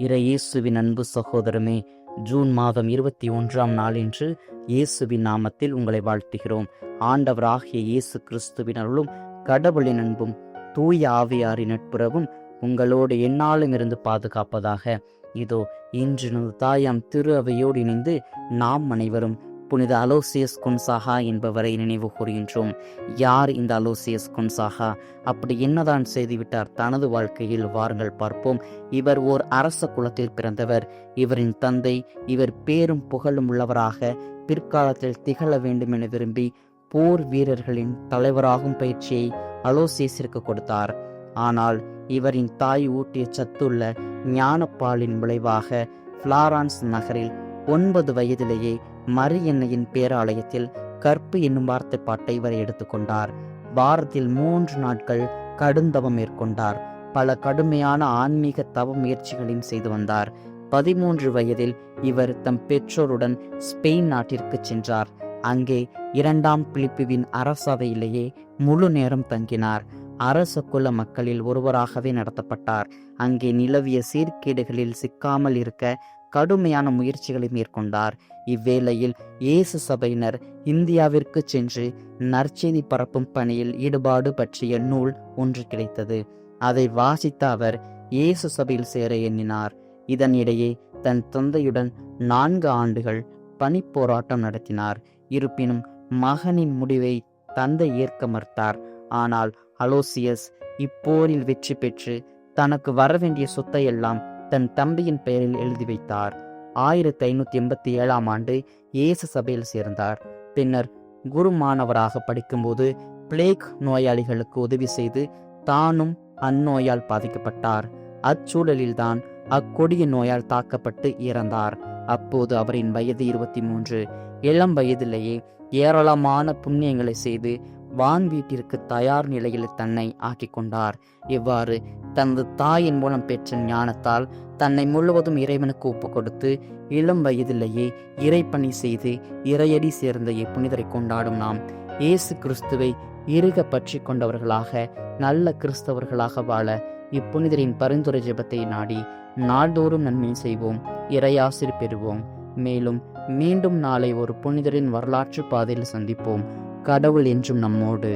இறையேசுவின் அன்பு சகோதரமே ஜூன் மாதம் இருபத்தி ஒன்றாம் நாளின்று இயேசுவின் நாமத்தில் உங்களை வாழ்த்துகிறோம். ஆண்டவராகிய இயேசு கிறிஸ்துவின் அருளும் கடவுளின் அன்பும் தூய ஆவியாரின் நட்புறவும் உங்களோடு எந்நாளும் இருந்து பாதுகாப்பதாக. இதோ இன்று தாயாம் திரு அவையோடு இணைந்து நாம் அனைவரும் புனித அலோசியஸ் குன்சாகா என்பவரை நினைவு கூறுகின்றோம். யார் இந்த அலோசியஸ் குன்சாகா? அப்படி என்னதான் செய்துவிட்டார் தனது வாழ்க்கையில்? வாருங்கள் பார்ப்போம். இவர் ஓர் அரச குலத்தில் பிறந்தவர். இவரின் தந்தை இவர் பேரும் புகழும் உள்ளவராக பிற்காலத்தில் திகழ வேண்டும் என விரும்பி போர் வீரர்களின் தலைவராகும் பயிற்சியை அலோசியஸிற்கு கொடுத்தார். ஆனால் இவரின் தாய் ஊட்டிய சத்துள்ள ஞானப்பாலின் விளைவாக பிளாரான்ஸ் நகரில் ஒன்பது வயதிலேயே மறு எண்ணையின் பேராலயத்தில் கற்பு என்னும் வார்த்தை பாட்டை இவர் எடுத்துக்கொண்டார் பாரத்தில் மூன்று நாட்கள் கடுந்தவம் மேற்கொண்டார். பல கடுமையான ஆன்மீக தவ முயற்சிகளையும் செய்து வந்தார். பதிமூன்று வயதில் இவர் தம் பெற்றோருடன் ஸ்பெயின் நாட்டிற்கு சென்றார். அங்கே இரண்டாம் பிலிப்புவின் அரசவையிலேயே முழு நேரம் தங்கினார். அரச குல மக்களில் ஒருவராகவே நடத்தப்பட்டார். அங்கே நிலவிய சீர்கேடுகளில் சிக்காமல் இருக்க கடுமையான முயற்சிகளை மேற்கொண்டார். இவ்வேளையில் இயேசு சபையினர் இந்தியாவிற்கு சென்று நற்செய்தி பரப்பும் பணியில் ஈடுபாடு பற்றிய நூல் ஒன்று கிடைத்தது. அதை வாசித்த அவர் இயேசு சபையில் சேர எண்ணினார். இதனிடையே தன் தந்தையுடன் நான்கு ஆண்டுகள் பணி போராட்டம் நடத்தினார். இருப்பினும் மகனின் முடிவை தந்தை ஏற்க மறுத்தார். ஆனால் அலோசியஸ் இப்போரில் வெற்றி பெற்று தனக்கு வரவேண்டிய சொத்தை எல்லாம் தன் தம்பியின் பெயரில் எழுதி வைத்தார். ஆயிரத்தி ஐநூத்தி எண்பத்தி ஏழாம் ஆண்டு இயேசு சபையில் சேர்ந்தார். பின்னர் குரு மாணவராக படிக்கும்போது பிளேக் நோயாளிகளுக்கு உதவி செய்து தானும் அந்நோயால் பாதிக்கப்பட்டார். அச்சூழலில்தான் அக்கொடிய நோயால் தாக்கப்பட்டு இறந்தார். அப்போது அவரின் வயது இருபத்தி மூன்று. இளம் வயதிலேயே ஏராளமான புண்ணியங்களை செய்து வான் வீட்டிற்கு தயார் நிலையில் தன்னை ஆக்கிக் கொண்டார். இவ்வாறு தனது தாயின் மூலம் பெற்ற ஞானத்தால் தன்னை முழுவதும் இறைவனுக்கு ஒப்பு கொடுத்து இளம் வயதிலேயே இறைப்பணி செய்து இறையடி சேர்ந்த இப்புனிதரை கொண்டாடும் நாம் இயேசு கிறிஸ்துவை இறுக பற்றி கொண்டவர்களாக நல்ல கிறிஸ்தவர்களாக வாழ இப்புனிதரின் பரிந்துரை ஜெபத்தை நாடி நாள்தோறும் நன்மை செய்வோம் இறையாசிர் பெறுவோம். மேலும் மீண்டும் நாளை ஒரு புனிதரின் வரலாற்று பாதையில் சந்திப்போம். கடவுள் என்றும் நம்மோடு